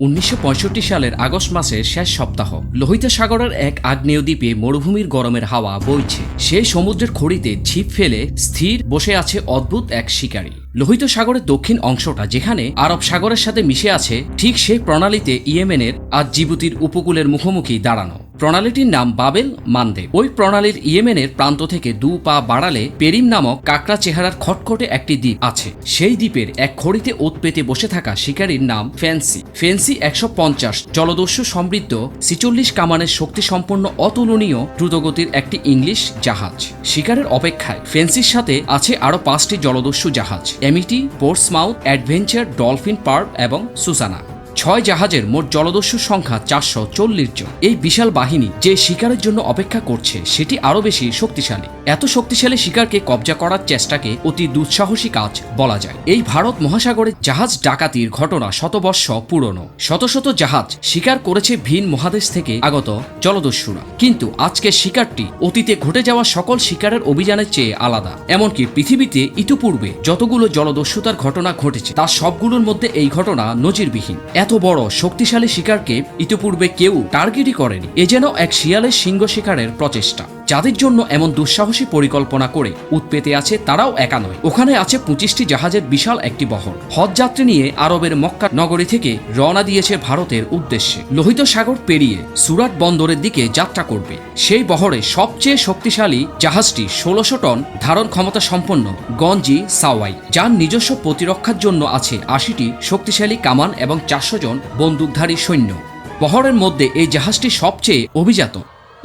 উনিশশো পঁয়ষট্টি সালের আগস্ট মাসের শেষ সপ্তাহ। লোহিত সাগরের এক আগ্নেয় দ্বীপে মরুভূমির গরমের হাওয়া বইছে। সে সমুদ্রের খড়িতে ছিপ ফেলে স্থির বসে আছে অদ্ভুত এক শিকারী। লোহিত সাগরের দক্ষিণ অংশটা যেখানে আরব সাগরের সাথে মিশে আছে, ঠিক সেই প্রণালীতে ইয়েমেনের আজ জিবুতির উপকূলের মুখোমুখি দাঁড়ানো। প্রণালীটির নাম বাবেল মানদেব। ওই প্রণালীর ইয়েমেনের প্রান্ত থেকে দু পা বাড়ালে পেরিম নামক কাকড়া চেহারার খটখটে একটি দ্বীপ আছে। সেই দ্বীপের এক খড়িতে ওত পেতে বসে থাকা শিকারীর নাম ফ্যান্সি ফ্যান্সি একশো পঞ্চাশ, জলদস্যু সমৃদ্ধ, ছিচল্লিশ কামানের শক্তি সম্পন্ন অতুলনীয়, দ্রুতগতির একটি ইংলিশ জাহাজ। শিকারের অপেক্ষায় ফেন্সির সাথে আছে আরও পাঁচটি জলদস্যু জাহাজ। Amity, Portsmouth, Adventure, Dolphin Park এবং সুসানা। ছয় জাহাজের মোট জলদস্যুর সংখ্যা চারশো চল্লিশ জন। এই বিশাল বাহিনী যে শিকারের জন্য অপেক্ষা করছে, সেটি আরও বেশি শক্তিশালী। এত শক্তিশালী শিকারকে কবজা করার চেষ্টাকে অতি দুঃসাহসী কাজ বলা যায়। এই ভারত মহাসাগরে জাহাজ ডাকাতির ঘটনা শতবর্ষ পুরনো। শত শত জাহাজ শিকার করেছে ভিন মহাদেশ থেকে আগত জলদস্যুরা। কিন্তু আজকের শিকারটি অতীতে ঘটে যাওয়া সকল শিকারের অভিযানের চেয়ে আলাদা। এমনকি পৃথিবীতে ইতিপূর্বে যতগুলো জলদস্যুতার ঘটনা ঘটেছে, তার সবগুলোর মধ্যে এই ঘটনা নজিরবিহীন। এত বড় শক্তিশালী শিকারকে ইতিপূর্বে কেউ টার্গেটই করেনি। এ যেন এক শিয়ালের সিংহ শিকারের প্রচেষ্টা। যাদের জন্য এমন দুঃসাহসী পরিকল্পনা করে উৎপেতে আছে তারাও একা নয়। ওখানে আছে পঁচিশটি জাহাজের বিশাল একটি বহর। হজ যাত্রী নিয়ে আরবের মক্কা নগরী থেকে রওনা দিয়েছে ভারতের উদ্দেশ্যে। লোহিত সাগর পেরিয়ে সুরাট বন্দরের দিকে যাত্রা করবে। সেই বহরে সবচেয়ে শক্তিশালী জাহাজটি ষোলোশো টন ধারণ ক্ষমতা সম্পন্ন গঞ্জি সাওয়াই, যার নিজস্ব প্রতিরক্ষার জন্য আছে আশিটি শক্তিশালী কামান এবং চারশো জন বন্দুকধারী সৈন্য। বহরের মধ্যে এই জাহাজটি সবচেয়ে অভিজাত।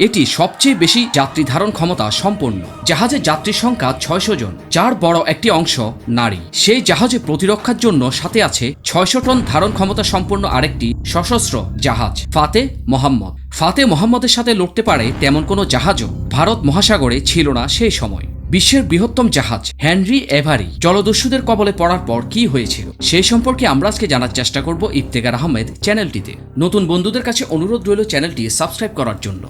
এটি সবচেয়ে বেশি যাত্রী ধারণ ক্ষমতা সম্পন্ন। জাহাজের যাত্রীর সংখ্যা ছয়শো জন, যার বড় একটি অংশ নারী। সেই জাহাজে প্রতিরক্ষার জন্য সাথে আছে ছয়শো টন ধারণ ক্ষমতা সম্পন্ন আরেকটি সশস্ত্র জাহাজ, ফাতে মোহাম্মদ। ফাতে মোহাম্মদের সাথে লড়তে পারে তেমন কোনো জাহাজও ভারত মহাসাগরে ছিল না সেই সময়। বিশ্বের বৃহত্তম জাহাজ, হেনরি এভারি, জলদস্যুদের কবলে পড়ার পর কি হয়েছিল সেই সম্পর্কে আমরা আজকে জানার চেষ্টা করব ইফতেকার আহমেদ চ্যানেলটিতে। নতুন বন্ধুদের কাছে অনুরোধ রইল চ্যানেলটি সাবস্ক্রাইব করার জন্য।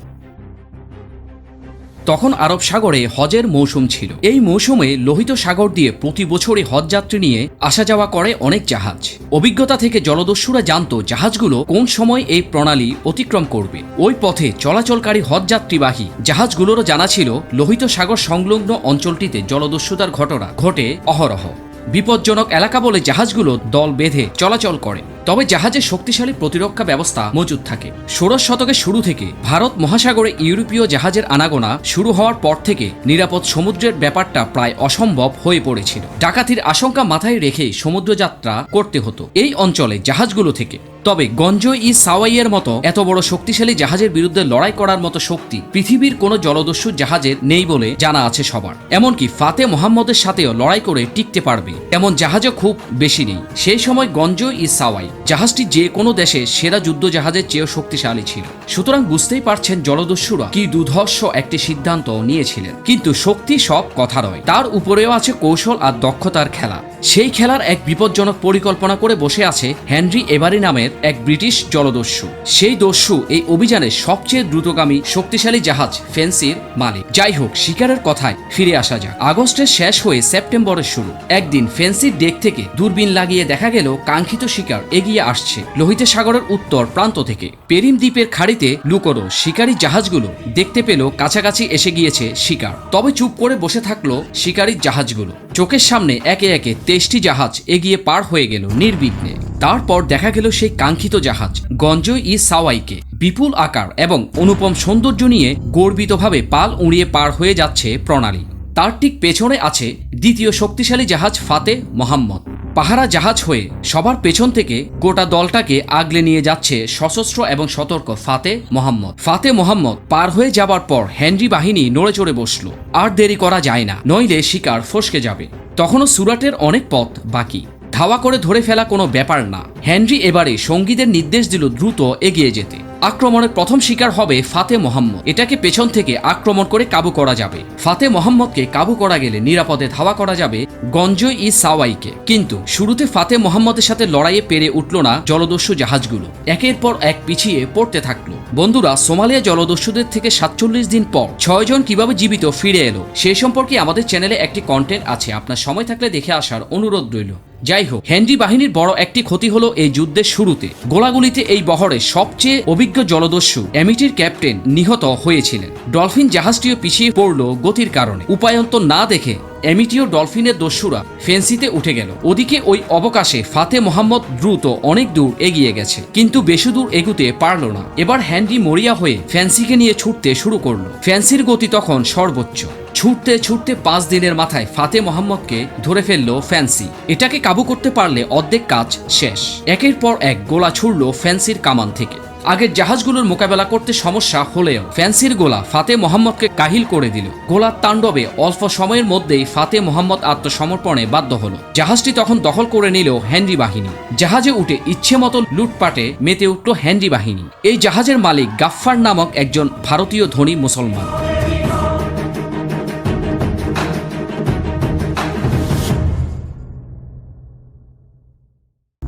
তখন আরব সাগরে হজের মৌসুম ছিল। এই মৌসুমে লোহিত সাগর দিয়ে প্রতি বছরই হজ যাত্রী নিয়ে আসা যাওয়া করে অনেক জাহাজ। অভিজ্ঞতা থেকে জলদস্যুরা জানত জাহাজগুলো কোন সময় এই প্রণালী অতিক্রম করবে। ওই পথে চলাচলকারী হজ যাত্রীবাহী জাহাজগুলোরও জানা ছিল, লোহিত সাগর সংলগ্ন অঞ্চলটিতে জলদস্যুতার ঘটনা ঘটে অহরহ। বিপজ্জনক এলাকা বলে জাহাজগুলো দল বেঁধে চলাচল করে। তবে জাহাজে শক্তিশালী প্রতিরক্ষা ব্যবস্থা মজুদ থাকে। ষোড়শ শতকের শুরু থেকে ভারত মহাসাগরে ইউরোপীয় জাহাজের আনাগোনা শুরু হওয়ার পর থেকে নিরাপদ সমুদ্রের ব্যাপারটা প্রায় অসম্ভব হয়ে পড়েছিল। ডাকাতির আশঙ্কা মাথায় রেখে সমুদ্রযাত্রা করতে হতো। এই অঞ্চলে জাহাজগুলো থেকে তবে গঞ্জ ই সাওয়াইয়ের মতো এত বড় শক্তিশালী জাহাজের বিরুদ্ধে লড়াই করার মতো শক্তি পৃথিবীর কোনো জলদস্যু জাহাজের নেই বলে জানা আছে সবার। এমনকি ফাতে মোহাম্মদের সাথেও লড়াই করে টিকতে পারবে। এমন জাহাজও খুব বেশি নেই। সেই সময় গঞ্জ ই সাওয়াই জাহাজটি যে কোনো দেশে সেরা যুদ্ধ জাহাজের চেয়েও শক্তিশালী ছিল। সুতরাং বুঝতেই পারছেন জলদস্যুরা কি দুধর্ষ একটি সিদ্ধান্ত নিয়েছিলেন। কিন্তু শক্তি সব কথা নয়। তার উপরেও আছে কৌশল আর দক্ষতার খেলা। সেই খেলার এক বিপজ্জনক পরিকল্পনা করে বসে আছে হেনরি এভারি নামের এক ব্রিটিশ জলদস্যু। সেই দস্যু এই অভিযানের সবচেয়ে দ্রুতগামী, শক্তিশালী জাহাজ ফেন্সির মালিক। যাই হোক, শিকারের কথায় ফিরে আসা যাক। আগস্টের শেষ হয়ে সেপ্টেম্বরের শুরু। একদিন ফেন্সির ডেক থেকে দূরবীন লাগিয়ে দেখা গেল, কাঙ্ক্ষিত শিকার এগিয়ে আসছে লোহিত সাগরের উত্তর প্রান্ত থেকে। পেরিম দ্বীপের খাড়িতে লুকোনো শিকারী জাহাজগুলো দেখতে পেল, কাছাকাছি এসে গিয়েছে শিকার। তবে চুপ করে বসে থাকল শিকারীর জাহাজগুলো। চোখের সামনে একে একে তেইশটি জাহাজ এগিয়ে পার হয়ে গেল নির্বিঘ্নে। তারপর দেখা গেল সেই কাঙ্ক্ষিত জাহাজ গঞ্জ ই সাওয়াইকে। বিপুল আকার এবং অনুপম সৌন্দর্য নিয়ে গর্বিতভাবে পাল উড়িয়ে পার হয়ে যাচ্ছে প্রণালী। তার ঠিক পেছনে আছে দ্বিতীয় শক্তিশালী জাহাজ ফাতে মোহাম্মদ। পাহারা জাহাজ হয়ে সবার পেছন থেকে গোটা দলটাকে আগলে নিয়ে যাচ্ছে সশস্ত্র এবং সতর্ক ফাতে মোহাম্মদ। ফাতে মোহাম্মদ পার হয়ে যাবার পর হেনরি বাহিনী নড়ে চড়ে বসল। আর দেরি করা যায় না, নইলে শিকার ফসকে যাবে। তখনও সুরাটের অনেক পথ বাকি। ধাওয়া করে ধরে ফেলা কোনো ব্যাপার না। হেনরি এবারে সঙ্গীদের নির্দেশ দিল দ্রুত এগিয়ে যেতে। আক্রমণের প্রথম শিকার হবে ফাতে মোহাম্মদ। এটাকে পেছন থেকে আক্রমণ করে কাবু করা যাবে। ফাতে মোহাম্মদকে কাবু করা গেলে নিরাপদে ধাওয়া করা যাবে গঞ্জ ই সাওয়াইকে। কিন্তু শুরুতে ফাতে মোহাম্মদের সাথে লড়াইয়ে পেরে উঠল না জলদস্যু জাহাজগুলো। একের পর এক পিছিয়ে পড়তে থাকল। বন্ধুরা, সোমালিয়া জলদস্যুদের থেকে সাতচল্লিশ দিন পর ছয়জন কীভাবে জীবিত ফিরে এলো, সে সম্পর্কে আমাদের চ্যানেলে একটি কন্টেন্ট আছে। আপনার সময় থাকলে দেখে আসার অনুরোধ রইল। যাই হোক হেনরি বাহিনীর বড় একটি ক্ষতি হলো এই যুদ্ধের শুরুতে। গোলাগুলিতে এই বহরে সবচেয়ে অভিজ্ঞ জলদস্যু এমিটির ক্যাপ্টেন নিহত হয়েছিলেন। ডলফিন জাহাজটিও পিছিয়ে পড়ল গতির কারণে। উপায়ন্ত না দেখে এমিটিও ডলফিনের দস্যুরা ফেন্সিতে উঠে গেল। ওদিকে ওই অবকাশে ফাতে মোহাম্মদ দ্রুত অনেক দূর এগিয়ে গেছে, কিন্তু বেশি দূর এগুতে পারল না। এবার হ্যান্ডি মরিয়া হয়ে ফ্যান্সিকে নিয়ে ছুটতে শুরু করল। ফ্যান্সির গতি তখন সর্বোচ্চ। ছুটতে ছুটতে পাঁচ দিনের মাথায় ফাতে মোহাম্মদকে ধরে ফেলল ফ্যান্সি এটাকে কাবু করতে পারলে অর্ধেক কাজ শেষ। একের পর এক গোলা ছুড়ল ফ্যান্সির কামান থেকে। আগের জাহাজগুলোর মোকাবেলা করতে সমস্যা হলেও ফ্যান্সির গোলা ফাতে মোহাম্মদকে কাহিল করে দিল। গোলার তাণ্ডবে অল্প সময়ের মধ্যেই ফাতে মোহাম্মদ আত্মসমর্পণে বাধ্য হল। জাহাজটি তখন দখল করে নিল হেনরি বাহিনী। জাহাজে উঠে ইচ্ছে মতো লুটপাটে মেতে উঠল হেনরি বাহিনী। এই জাহাজের মালিক গাফফার নামক একজন ভারতীয় ধনী মুসলমান।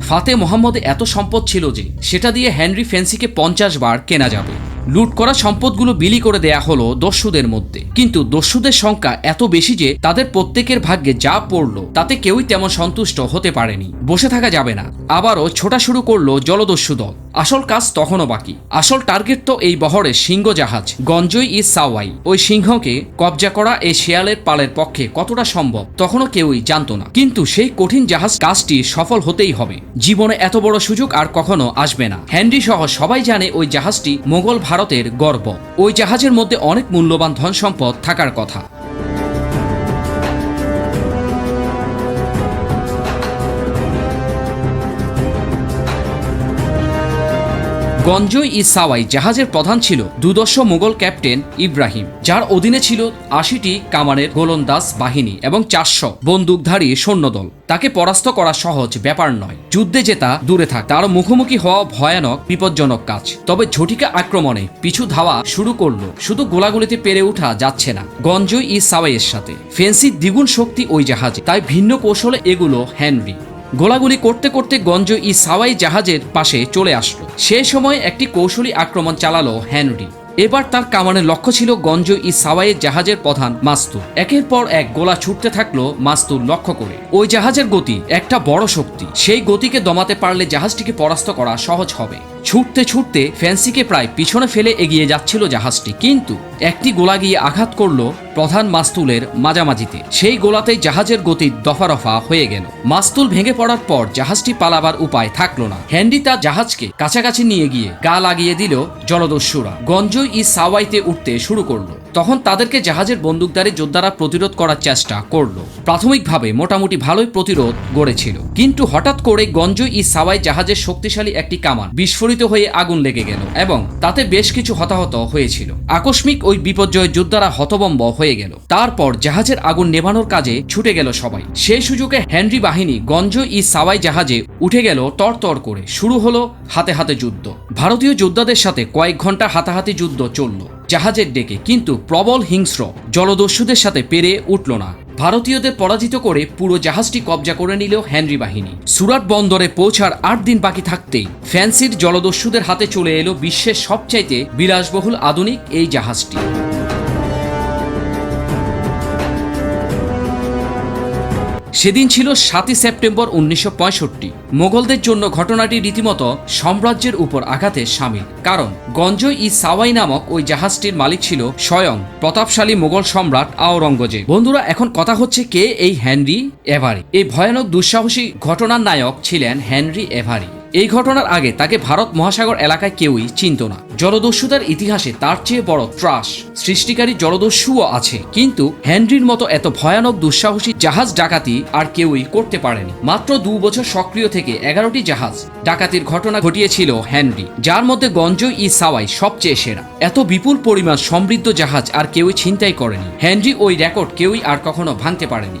ফাতে মোহাম্মদে এত সম্পদ ছিল যে সেটা দিয়ে হেনরি ফেন্সিকে পঞ্চাশ বার কেনা যাবে। লুট করা সম্পদগুলো বিলি করে দেয়া হলো দস্যুদের মধ্যে। কিন্তু দস্যুদের সংখ্যা এত বেশি যে তাদের প্রত্যেকের ভাগ্যে যা পড়ল, তাতে কেউই তেমন সন্তুষ্ট হতে পারেনি। বসে থাকা যাবে না। আবারও ছোটা শুরু করল জলদস্যু দল। আসল কাজ তখনও বাকি। আসল টার্গেট তো এই বহরের সিংহ জাহাজ গঞ্জই ই সাওয়াই। ওই সিংহকে কবজা করা এই শেয়ালের পালের পক্ষে কতটা সম্ভব, তখনও কেউই জানতো না। কিন্তু সেই কঠিন জাহাজ কাজটি সফল হতেই হবে। জীবনে এত বড় সুযোগ আর কখনো আসবে না। হ্যান্ডি সহ সবাই জানে ওই জাহাজটি মোগল ভারতের গর্ব। ওই জাহাজের মধ্যে অনেক মূল্যবান ধন সম্পদ থাকার কথা। গঞ্জই ই সাওয়াই জাহাজের প্রধান ছিল দুদর্শ মোগল ক্যাপ্টেন ইব্রাহিম, যার অধীনে ছিল আশিটি কামানের গোলন্দাজ বাহিনী এবং চারশো বন্দুকধারী সৈন্যদল। তাকে পরাস্ত করা সহজ ব্যাপার নয়। যুদ্ধে জেতা দূরে থাক, তার মুখোমুখি হওয়া ভয়ানক, বিপজ্জনক কাজ। তবে ঝটিকা আক্রমণে পিছু ধাওয়া শুরু করল। শুধু গোলাগুলিতে পেরে ওঠা যাচ্ছে না, গঞ্জই ই সাওয়াইয়ের সাথে। ফেন্সি দ্বিগুণ শক্তি ওই জাহাজে, তাই ভিন্ন কৌশলে এগুলো হ্যানরি গোলাগুলি করতে করতে গঞ্জ ই সাওয়াই জাহাজের পাশে চলে আসলো। সে সময় একটি কৌশলী আক্রমণ চালালো হেনরি। এবার তার কামানের লক্ষ্য ছিল গঞ্জ ই সাওয়াইয়ের জাহাজের প্রধান মাস্তু একের পর এক গোলা ছুটতে থাকল মাস্তুর লক্ষ্য করে। ওই জাহাজের গতি একটা বড় শক্তি। সেই গতিকে দমাতে পারলে জাহাজটিকে পরাস্ত করা সহজ হবে। ছুটতে ছুটতে ফ্যান্সিকে প্রায় পিছনে ফেলে এগিয়ে যাচ্ছিল জাহাজটি। কিন্তু একটি গোলা গিয়ে আঘাত করল প্রধান মাস্তুলের মাঝামাঝিতে। সেই গোলাতেই জাহাজের গতি দফারফা হয়ে গেল। মাস্তুল ভেঙে পড়ার পর জাহাজটি পালাবার উপায় থাকল না। হ্যান্ডি তার জাহাজকে কাছাকাছি নিয়ে গিয়ে গা লাগিয়ে দিল জলদস্যুরা। গঞ্জই ই সাওয়াইতে উঠতে শুরু করল। তখন তাদেরকে জাহাজের বন্দুকধারী যোদ্ধারা প্রতিরোধ করার চেষ্টা করল। প্রাথমিকভাবে মোটামুটি ভালোই প্রতিরোধ গড়েছিল। কিন্তু হঠাৎ করে গঞ্জ ই সাওয়াই জাহাজের শক্তিশালী একটি কামান বিস্ফোরিত হয়ে আগুন লেগে গেল এবং তাতে বেশ কিছু হতাহত হয়েছিল। আকস্মিক ওই বিপর্যয় যোদ্ধারা হতবম্ব হয়ে গেল। তারপর জাহাজের আগুন নেভানোর কাজে ছুটে গেল সবাই। সেই সুযোগে হেনরি বাহিনী গঞ্জ ই সাওয়াই জাহাজে উঠে গেল তরতর করে। শুরু হলো হাতে হাতে যুদ্ধ। ভারতীয় যোদ্ধাদের সাথে কয়েক ঘণ্টা হাতাহাতি যুদ্ধ চলল। জাহাজের ডেকে, কিন্তু প্রবল হিংস্র। জলদস্যুদের সাথে পেরে উঠল না। ভারতীয়দের পরাজিত করে পুরো জাহাজটি কবজা করে নিল হেনরি বাহিনী। সুরাট বন্দরে পৌঁছার আট দিন বাকি থাকতেই ফ্যান্সির জলদস্যুদের হাতে চলে এলো বিশ্বের সবচাইতে বিলাসবহুল আধুনিক এই জাহাজটি। সেদিন ছিল সাতই সেপ্টেম্বর উনিশশো পঁয়ষট্টি। মোগলদের জন্য ঘটনাটি রীতিমতো সাম্রাজ্যের উপর আঘাতে সামিল। কারণ, গঞ্জই ই সাওয়াই নামক ওই জাহাজটির মালিক ছিল স্বয়ং প্রতাপশালী মোগল সম্রাট আওরঙ্গজেব। বন্ধুরা, এখন কথা হচ্ছে কে এই হেনরি এভারি? এই ভয়ানক দুঃসাহসী ঘটনার নায়ক ছিলেন হেনরি এভারি। এই ঘটনার আগে তাকে ভারত মহাসাগর এলাকায় কেউই চিনত না। জলদস্যুতার ইতিহাসে তার চেয়ে বড় ত্রাস সৃষ্টিকারী জলদস্যুও আছে। কিন্তু হেনরির মতো এত ভয়ানক দুঃসাহসী জাহাজ ডাকাতি আর কেউই করতে পারেনি। মাত্র দু বছর সক্রিয় থেকে এগারোটি জাহাজ ডাকাতির ঘটনা ঘটিয়েছিল হেনরি, যার মধ্যে গঞ্জ ই সাওয়াই সবচেয়ে সেরা। এত বিপুল পরিমাণ সমৃদ্ধ জাহাজ আর কেউই ছিনতাই করেনি। হেনরি ওই রেকর্ড কেউই আর কখনো ভাঙতে পারেনি।